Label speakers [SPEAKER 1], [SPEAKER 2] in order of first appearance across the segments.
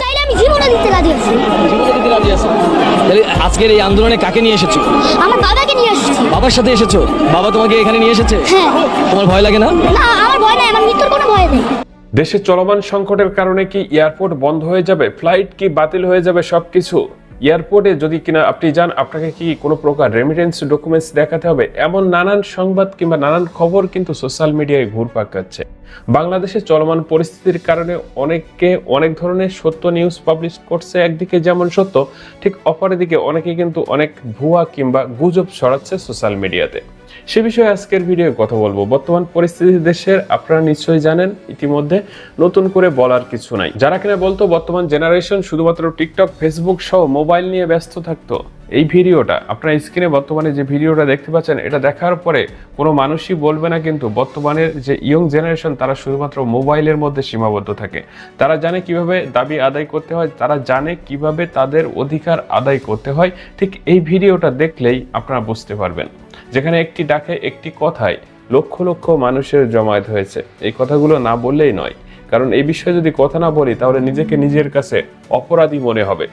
[SPEAKER 1] চাইলে আমি জীবনে দিতে রাজি আছি।
[SPEAKER 2] জীবনে দিতে রাজি আছো তাহলে আজকের এই আন্দোলনে কাকে নিয়ে এসেছ?
[SPEAKER 1] আমার বাবাকে নিয়ে আসছি
[SPEAKER 2] বাবার সাথে এসেছ? বাবা তোমাকে এখানে নিয়ে এসেছে?
[SPEAKER 1] হ্যাঁ।
[SPEAKER 2] তোমার ভয় লাগে না?
[SPEAKER 1] না আমার ভয় নাই আমার মৃত্যুর কোনো ভয় নেই।
[SPEAKER 3] দেশে চলমান সংকটের কারণে কি এয়ারপোর্ট বন্ধ হয়ে যাবে? ফ্লাইট কি বাতিল হয়ে যাবে সবকিছু? এয়ারপোর্টে যদি কিনা আপনি যান আপনাকে কি কোনো প্রকার রেমিটেন্স ডকুমেন্টস দেখাতে হবে? এমন নানান সংবাদ কিংবা নানান খবর কিন্তু সোশ্যাল মিডিয়ায় ঘুরপাক খাচ্ছে। বাংলাদেশে চলমান পরিস্থিতির কারণে অনেককে অনেক ধরনের সত্য নিউজ পাবলিশ করছে, একদিকে যেমন সত্য, ঠিক অপরদিকে অনেকে কিন্তু অনেক ভুয়া কিংবা গুজব ছড়াচ্ছে সোশ্যাল মিডিয়াতে সে বিষয়ে আজকের ভিডিও কথা বলব। বর্তমান পরিস্থিতি দেশের, আপনারা নিশ্চয়ই জানেন, ইতিমধ্যে নতুন করে বলার কিছু নাই। যারা কিনা বলতো, বর্তমান জেনারেশন শুধুমাত্র টিকটক ফেসবুক সহ মোবাইল নিয়ে ব্যস্ত থাকতো। এই ভিডিওটা, আপনার স্ক্রিনে বর্তমানে যে ভিডিওটা দেখতে পাচ্ছেন, এটা দেখার পরে কোনো মানুষই বলবে না কিন্তু বর্তমানের যে ইয়ং জেনারেশন তারা শুধুমাত্র মোবাইলের মধ্যে সীমাবদ্ধ থাকে। তারা জানে কীভাবে দাবি আদায় করতে হয়, তারা জানে কীভাবে তাদের অধিকার আদায় করতে হয়। ঠিক এই ভিডিওটা দেখলেই আপনারা বুঝতে পারবেন। যেখানে একটি ডাকে একটি কথায় লক্ষ লক্ষ মানুষের জমায়েত হয়েছে। এই কথাগুলো না বললেই নয়। কারণ এই বিষয়ে যদি কথা না বলি, তাহলে নিজেকে নিজের কাছে অপরাধী মনে হবে।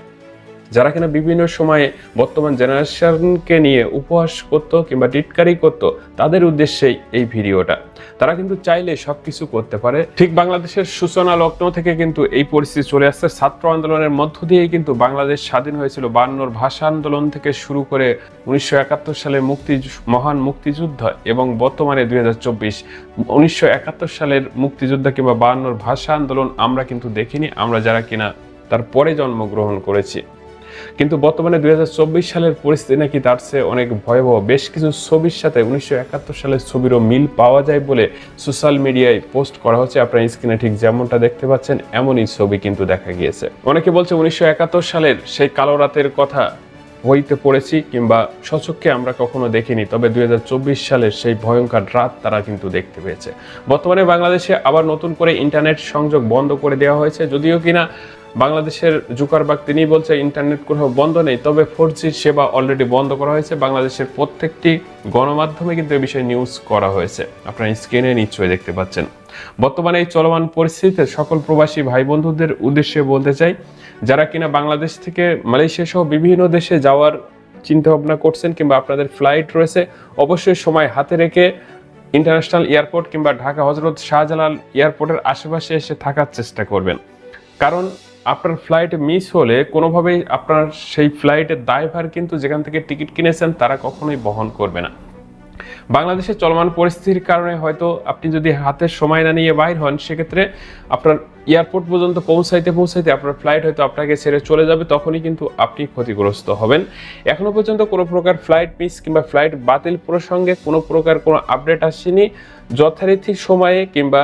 [SPEAKER 3] যারা কিনা বিভিন্ন সময়ে বর্তমান জেনারেশনকে নিয়ে উপহাস করতো কিংবা টিটকারি করতো, তাদের উদ্দেশ্যেই এই ভিডিওটা। তারা কিন্তু চাইলে সব কিছু করতে পারে। ঠিক বাংলাদেশের সূচনা লগ্ন থেকে কিন্তু এই পরিস্থিতি চলে আসছে। ছাত্র আন্দোলনের মধ্য দিয়েই কিন্তু বাংলাদেশ স্বাধীন হয়েছিল। বান্নর ভাষা আন্দোলন থেকে শুরু করে উনিশশো একাত্তর সালে মুক্তি, মহান মুক্তিযুদ্ধ এবং বর্তমানে দুই হাজার চব্বিশ, উনিশশো একাত্তর সালের মুক্তিযুদ্ধ কিংবা বায়ান্নর ভাষা আন্দোলন আমরা কিন্তু দেখিনি। আমরা যারা কিনা তারপরে জন্মগ্রহণ করেছি। কিন্তু বর্তমানে দুই হাজার চব্বিশ সালের পরিস্থিতি নাকি তার চেয়ে অনেক ভয়াবহ। বেশ কিছু ছবির সাথে উনিশশো একাত্তর সালের ছবিরও মিল পাওয়া যায় বলে সোশ্যাল মিডিয়ায় পোস্ট করা হচ্ছে। আপনার স্ক্রিনে ঠিক যেমনটা দেখতে পাচ্ছেন, এমনই ছবি কিন্তু দেখা গিয়েছে। অনেকে বলছে উনিশশো একাত্তর সালের সেই কালো রাতের কথা বইতে পড়েছি কিংবা সচক্ষে আমরা কখনো দেখিনি, তবে দুই হাজার চব্বিশ সালের সেই ভয়ঙ্কর রাত তারা কিন্তু দেখতে পেয়েছে। বর্তমানে বাংলাদেশে আবার নতুন করে ইন্টারনেট সংযোগ বন্ধ করে দেওয়া হয়েছে, যদিও কিনা বাংলাদেশের জুকারবাগ তিনি বলছে, ইন্টারনেট কোথাও বন্ধ নেই। তবে ফোর সেবা অলরেডি বন্ধ করা হয়েছে। বাংলাদেশের প্রত্যেকটি গণমাধ্যমে কিন্তু এ বিষয়ে নিউজ করা হয়েছে। আপনারা স্ক্রিনে নিশ্চয়ই দেখতে পাচ্ছেন। বর্তমানে এই চলমান পরিস্থিতিতে সকল প্রবাসী ভাই বন্ধুদের উদ্দেশ্যে বলতে চাই, যারা কিনা বাংলাদেশ থেকে মালয়েশিয়া সহ বিভিন্ন দেশে যাওয়ার চিন্তা ভাবনা করছেন কিংবা আপনাদের ফ্লাইট রয়েছে, অবশ্যই সময় হাতে রেখে ইন্টারন্যাশনাল এয়ারপোর্ট কিংবা ঢাকা হজরত শাহজালাল এয়ারপোর্টের আশেপাশে এসে থাকার চেষ্টা করবেন। কারণ আপনার ফ্লাইট মিস হলে কোনোভাবেই আপনার সেই ফ্লাইটের দায়ভার কিন্তু যেখান থেকে টিকিট কিনেছেন তারা কখনোই বহন করবে না। বাংলাদেশের চলমান পরিস্থিতির কারণে হয়তো আপনি যদি হাতে সময় না নিয়ে বাইর হন, সেক্ষেত্রে আপনার এয়ারপোর্ট পর্যন্ত পৌঁছাইতে পৌঁছাইতে আপনার ফ্লাইট হয়তো আপনাকে ছেড়ে চলে যাবে, তখনই কিন্তু আপনি ক্ষতিগ্রস্ত হবেন। এখনও পর্যন্ত কোনো প্রকার ফ্লাইট মিস কিংবা ফ্লাইট বাতিল প্রসঙ্গে কোনো প্রকার কোনো আপডেট আসেনি। যথারীতি সময়ে কিংবা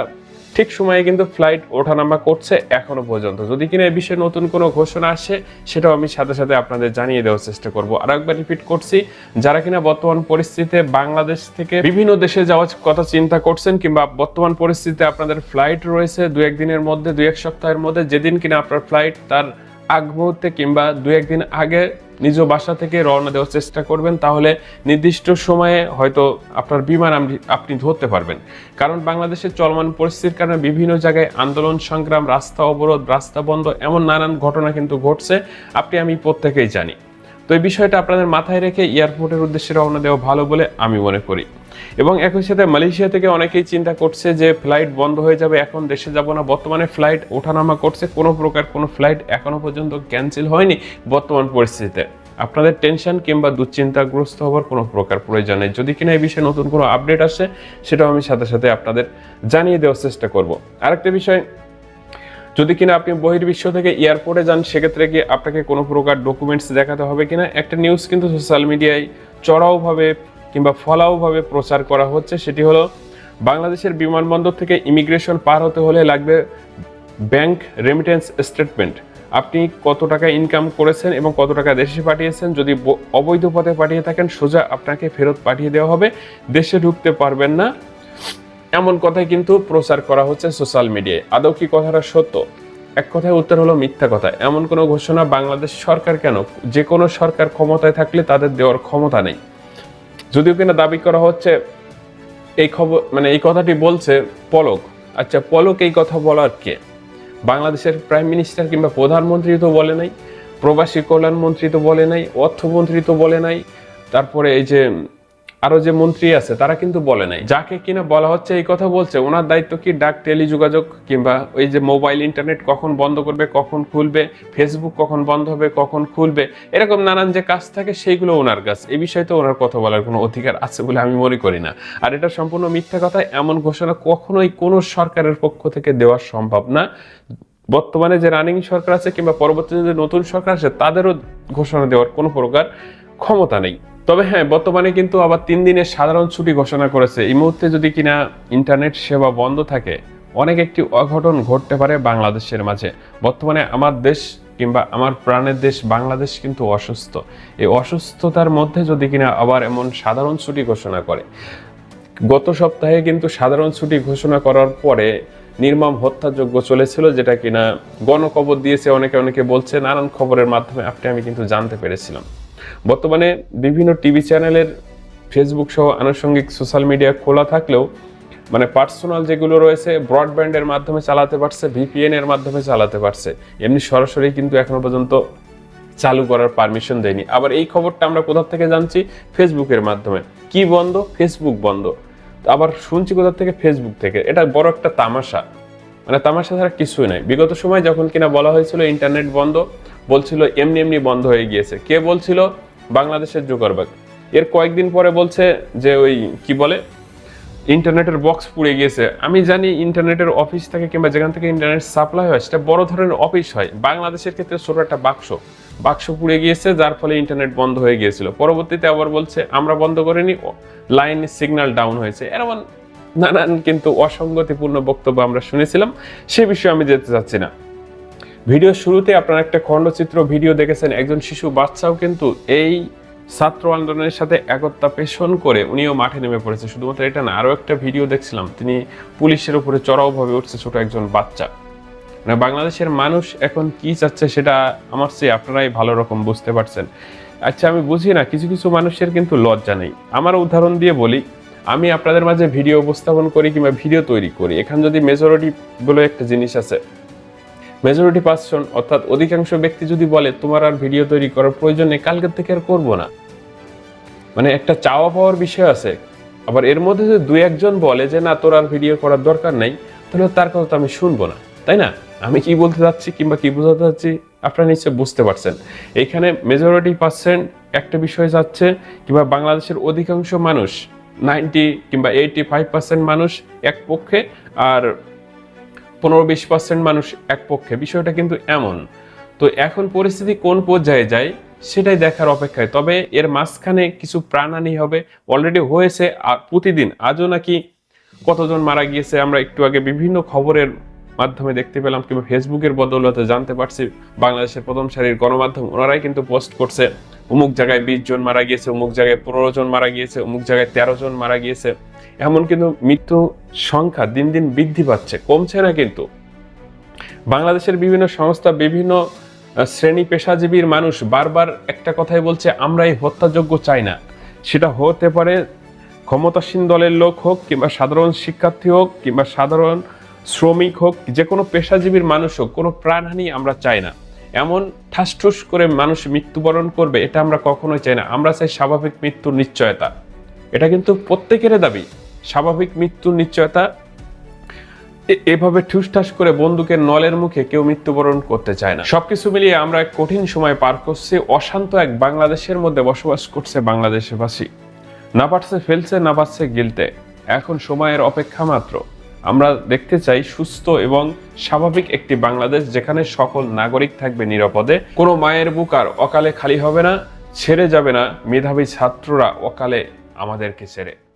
[SPEAKER 3] ঠিক সময়ে কিন্তু ফ্লাইট ওঠানামা করছে এখনও পর্যন্ত। যদি কিনা এ বিষয়ে নতুন কোনো ঘোষণা আসে, সেটাও আমি সাথে সাথে আপনাদের জানিয়ে দেওয়ার চেষ্টা করব। আর একবার রিপিট করছি, যারা কিনা বর্তমান পরিস্থিতিতে বাংলাদেশ থেকে বিভিন্ন দেশে যাওয়ার কথা চিন্তা করছেন কিংবা বর্তমান পরিস্থিতিতে আপনাদের ফ্লাইট রয়েছে দু একদিনের মধ্যে, দু এক সপ্তাহের মধ্যে, যেদিন কিনা আপনার ফ্লাইট তার আগ মুহূর্তে কিংবা দু একদিন আগে নিজ বাসা থেকে রওনা দেওয়ার চেষ্টা করবেন, তাহলে নির্দিষ্ট সময়ে হয়তো আপনার বিমান আপনি- ধরতে পারবেন। কারণ বাংলাদেশের চলমান পরিস্থিতির কারণে বিভিন্ন জায়গায় আন্দোলন, সংগ্রাম, রাস্তা অবরোধ, রাস্তা বন্ধ, এমন নানান ঘটনা কিন্তু ঘটছে, আপনি আমি প্রত্যেকেই জানি। তো এই বিষয়টা আপনাদের মাথায় রেখে এয়ারপোর্টের উদ্দেশ্যে রওনা দেওয়া ভালো বলে আমি মনে করি। এবং একই সাথে মালয়েশিয়া থেকে অনেকেই চিন্তা করছে যে ফ্লাইট বন্ধ হয়ে যাবে, এখন দেশে যাব না। বর্তমানে ফ্লাইট ওঠানামা করছে, কোনো প্রকার কোনো ফ্লাইট এখনও পর্যন্ত ক্যান্সেল হয়নি বর্তমান পরিস্থিতিতে। আপনাদের টেনশন কিংবা দুশ্চিন্তাগ্রস্ত হওয়ার কোনো প্রকার প্রয়োজন নেই। যদি কিনা এই বিষয়ে নতুন কোনো আপডেট আসে, সেটাও আমি সাথে সাথে আপনাদের জানিয়ে দেওয়ার চেষ্টা করব। আরেকটা বিষয়, যদি কিনা আপনি বহির্বিশ্ব থেকে এয়ারপোর্টে যান, সেক্ষেত্রে কি আপনাকে কোনো প্রকার ডকুমেন্টস দেখাতে হবে কিনা? একটা নিউজ কিন্তু সোশ্যাল মিডিয়ায় চড়াওভাবে কিংবা ফলাওভাবে প্রচার করা হচ্ছে, সেটি হলো বাংলাদেশের বিমানবন্দর থেকে ইমিগ্রেশন পার হতে হলে লাগবে ব্যাংক রেমিটেন্স স্টেটমেন্ট আপনি কত টাকা ইনকাম করেছেন এবং কত টাকা দেশে পাঠিয়েছেন? যদি অবৈধ পথে পাঠিয়ে থাকেন, সোজা আপনাকে ফেরত পাঠিয়ে দেওয়া হবে। দেশে ঢুকতে পারবেন না। এমন কথাই কিন্তু প্রচার করা হচ্ছে সোশ্যাল মিডিয়ায় আদৌ কি কথাটা সত্য? এক কথায় উত্তর হলো মিথ্যা কথা। এমন কোনো ঘোষণা বাংলাদেশ সরকার কেন? যে কোনো সরকার ক্ষমতায় থাকলে তাদের দেওয়ার ক্ষমতা নেই। যদিও কিনা দাবি করা হচ্ছে, এই খবর মানে এই কথাটি বলছে পলক। আচ্ছা পলক এই কথা বলার কে? বাংলাদেশের প্রাইম মিনিস্টার কিংবা প্রধানমন্ত্রী তো বলে নাই, প্রবাসী কল্যাণ মন্ত্রী তো বলে নাই, অর্থমন্ত্রী তো বলে নাই, তারপরে এই যে আরও যে মন্ত্রী আছে, তারা কিন্তু বলে নাই। যাকে কিনা বলা হচ্ছে, এই কথা বলছে, ওনার দায়িত্ব কি ডাক, টেলিযোগাযোগ, কিংবা ওই যে মোবাইল, ইন্টারনেট কখন বন্ধ করবে, কখন খুলবে, ফেসবুক কখন বন্ধ হবে, কখন খুলবে, এরকম নানান যে কাজ থাকে, সেইগুলো ওনার কাজ। এই বিষয়ে তো ওনার কথা বলার কোনো অধিকার আছে বলে আমি মনে করি না। আর এটা সম্পূর্ণ মিথ্যা কথা, এমন ঘোষণা কখনোই কোনো সরকারের পক্ষ থেকে দেওয়া সম্ভব না। বর্তমানে যে রানিং সরকার আছে, কিংবা পরবর্তীতে যে নতুন সরকার আছে, তাদেরও ঘোষণা দেওয়ার কোনো প্রকার ক্ষমতা নেই। তবে হ্যাঁ বর্তমানে কিন্তু আবার তিন দিনের সাধারণ ছুটি ঘোষণা করেছে। এই মুহূর্তে যদি কিনা ইন্টারনেট সেবা বন্ধ থাকে, অনেক একটি অঘটন ঘটতে পারে বাংলাদেশের মাঝে। বর্তমানে আমার দেশ কিংবা আমার প্রাণের দেশ বাংলাদেশ কিন্তু অসুস্থ। এই অসুস্থতার মধ্যে যদি কিনা আবার এমন সাধারণ ছুটি ঘোষণা করে, গত সপ্তাহে কিন্তু সাধারণ ছুটি ঘোষণা করার পরে নির্মম হত্যাযোগ্য চলেছিল, যেটা কিনা গণকবর দিয়েছে। অনেকে অনেকে বলছে, নানান খবরের মাধ্যমে আপনি, আমি কিন্তু জানতে পেরেছিলাম। বর্তমানে বিভিন্ন টিভি চ্যানেলের ফেসবুক সহ আনুষঙ্গিক সোশ্যাল মিডিয়া খোলা থাকলেও মানে পার্সোনাল যেগুলো রয়েছে ব্রডব্যান্ডের মাধ্যমে চালাতে পারছে ভিপিএন এর মাধ্যমে চালাতে পারছে, এমনি সরাসরি কিন্তু এখনও পর্যন্ত চালু করার পারমিশন দেয়নি। আবার এই খবরটা আমরা কোথা থেকে জানছি? ফেসবুকের মাধ্যমে। কি বন্ধ? ফেসবুক বন্ধ। আবার শুনছি কোথা থেকে? ফেসবুক থেকে। এটা বড় একটা তামাশা। মানে তামাশা ছাড়া কিছুই নাই। বিগত সময় যখন কিনা বলা হয়েছিল ইন্টারনেট বন্ধ বলছিল, এমনি এমনি বন্ধ হয়ে গিয়েছে। কে বলছিল? বাংলাদেশের জোকারবাগ। এর কয়েকদিন পরে বলছে যে ওই, কি বলে? ইন্টারনেটের বক্স পুড়ে গিয়েছে। আমি জানি ইন্টারনেটের অফিস থেকে কিংবা যেখান থেকে ইন্টারনেট সাপ্লাই হয়, সেটা বড় ধরনের অফিস হয়। বাংলাদেশের ক্ষেত্রে ছোট একটা বাক্স বাক্স পুড়ে গিয়েছে, যার ফলে ইন্টারনেট বন্ধ হয়ে গিয়েছিল। পরবর্তীতে আবার বলছে, আমরা বন্ধ করিনি। লাইন সিগন্যাল ডাউন হয়েছে। এরকম নানান কিন্তু অসঙ্গতিপূর্ণ বক্তব্য আমরা শুনেছিলাম। সে বিষয়ে আমি যেতে চাচ্ছি না। ভিডিও শুরুতে আপনারা একটা খণ্ডচিত্র ভিডিও দেখেছেন, একজন শিশু বাচ্চাও কিন্তু এই ছাত্র আন্দোলনের সাথে একতা পেশন করে উনিও মাঠে নেমে পড়েছে। শুধুমাত্র এটা না, আরও একটা ভিডিও দেখছিলাম, তিনি পুলিশের উপরে চড়াওভাবে উঠছে ছোট একজন বাচ্চা। মানে বাংলাদেশের মানুষ এখন কি চাচ্ছে সেটা আমার চেয়ে আপনারাই ভালো রকম বুঝতে পারছেন। আচ্ছা আমি বুঝি না, কিছু কিছু মানুষের কিন্তু লজ্জা নেই। আমার উদাহরণ দিয়ে বলি, আমি আপনাদের মাঝে ভিডিও উপস্থাপন করি কিংবা ভিডিও তৈরি করি। এখানে যদি মেজরিটি বলে একটা জিনিস আছে মেজরিটি পার্সন অর্থাৎ অধিকাংশ ব্যক্তি যদি বলে, তোমার আর ভিডিও তৈরি করার প্রয়োজন নেই, কালকের থেকে আর করব না। মানে একটা চাওয়া পাওয়ার বিষয় আছে। আবার এর মধ্যে যদি দুই একজন বলে যে, না, তোর আর ভিডিও করার দরকার নেই, তাহলে তার কথা তো আমি শুনব না, তাই না? আমি কি বলতে চাচ্ছি কিংবা কি বোঝাতে চাচ্ছি আপনারা নিশ্চয় বুঝতে পারছেন। এইখানে মেজরিটি পার্সেন্ট একটা বিষয় যাচ্ছে, কিংবা বাংলাদেশের অধিকাংশ মানুষ, নাইনটি কিংবা এইটি ফাইভ পার্সেন্ট মানুষ এক পক্ষে, আর পনেরো বিশ পার্সেন্ট মানুষ এক পক্ষে বিষয়টা কিন্তু এমন। তো এখন পরিস্থিতি কোন পর্যায়ে যায়, সেটাই দেখার অপেক্ষায়। তবে এর মাঝখানে কিছু প্রাণহানি হবে। অলরেডি হয়েছে, আর প্রতিদিন আজও নাকি কতজন মারা গিয়েছে, আমরা একটু আগে বিভিন্ন খবরের মাধ্যমে দেখতে পেলাম কিংবা ফেসবুকের বদৌলতে জানতে পারছি বাংলাদেশের প্রথম সারির গণমাধ্যম, ওনারাই কিন্তু পোস্ট করছে। অমুক জায়গায় বিশ জন মারা গিয়েছে, অমুক জায়গায় পনেরো জন মারা গিয়েছে, অমুক জায়গায় তেরো জন মারা গিয়েছে। এমন কিন্তু মৃত্যু সংখ্যা দিন দিন বৃদ্ধি পাচ্ছে, কমছে না কিন্তু। বাংলাদেশের বিভিন্ন সংস্থা, বিভিন্ন শ্রেণি পেশাজীবীর মানুষ বারবার একটা কথাই বলছে আমরা এই হত্যাযোগ্য চাই না। সেটা হতে পারে ক্ষমতাসীন দলের লোক হোক কিংবা সাধারণ শিক্ষার্থী হোক কিংবা সাধারণ শ্রমিক হোক, যে কোনো পেশাজীবীর মানুষ হোক, কোনো প্রাণহানি আমরা চাই না। এমন ঠাসঠুস করে মানুষ মৃত্যুবরণ করবে, এটা আমরা কখনোই চাই না। আমরা চাই স্বাভাবিক মৃত্যুর নিশ্চয়তা। এটা কিন্তু প্রত্যেকের দাবি। স্বাভাবিক মৃত্যুর নিশ্চয়তা এভাবে ঠুসঠাস করে বন্দুকের নলের মুখে কেউ মৃত্যুবরণ করতে চায় না। সবকিছু মিলিয়ে আমরা এক কঠিন সময় পার করছি, অশান্ত এক বাংলাদেশের মধ্যে বসবাস করছে বাংলাদেশবাসী। না পারছে ফেলছে, না পারছে গিলতে। এখন সময়ের অপেক্ষা মাত্র। আমরা দেখতে চাই সুস্থ এবং স্বাভাবিক একটি বাংলাদেশ যেখানে সকল নাগরিক থাকবে নিরাপদে। কোনো মায়ের বুক আর অকালে খালি হবে না, ছেড়ে যাবে না, মেধাবী ছাত্ররা অকালে আমাদেরকে ছেড়ে।